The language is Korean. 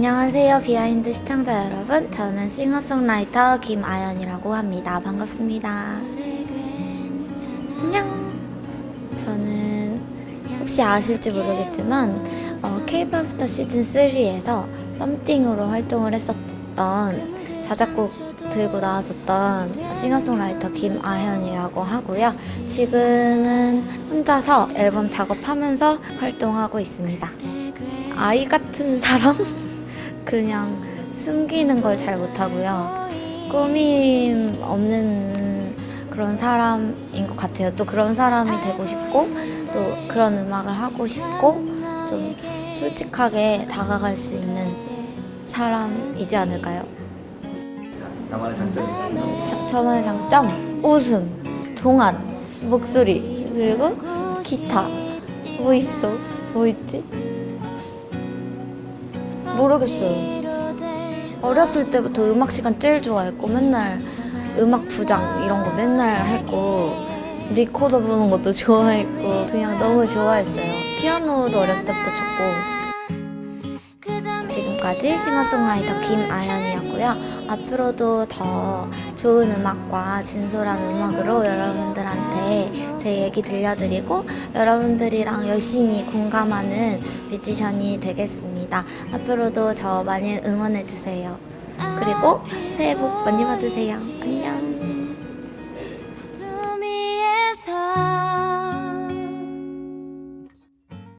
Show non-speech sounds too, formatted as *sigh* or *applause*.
안녕하세요 비하인드 시청자 여러분. 저는 싱어송라이터 김아연이라고 합니다. 반갑습니다. 안녕. 저는 혹시 아실지 모르겠지만 어, K-POP 스타 시즌 3에서 썸띵으로 활동을 했었던 자작곡 들고 나왔었던 싱어송라이터 김아현이라고 하고요. 지금은 혼자서 앨범 작업하면서 활동하고 있습니다. 아이 같은 사람? *laughs* 그냥 숨기는 걸 잘 못하고요. 꾸밈 없는 그런 사람인 것 같아요. 또 그런 사람이 되고 싶고, 또 그런 음악을 하고 싶고, 좀 솔직하게 다가갈 수 있는 사람이지 않을까요? 나만의 장점이 자, 저만의 장점? 웃음, 동안, 목소리, 그리고 기타. 뭐 있어? 뭐 있지? 모르겠어요. 어렸을 때부터 음악 시간 제일 좋아했고 맨날 음악 부장 이런 거 맨날 했고 리코더 부는 것도 *laughs* 좋아했고 그냥 너무 좋아했어요. 피아노도 어렸을 때부터 쳤고 지금까지 싱어송라이터 김아연이었고요. 앞으로도 더 좋은 음악과 진솔한 음악으로 여러분들한테 제 얘기 들려드리고 여러분들이랑 열심히 공감하는 뮤지션이 되겠습니다. 앞으로도 저 많이 응원해주세요. 그리고 새해 복 많이 받으세요. 안녕.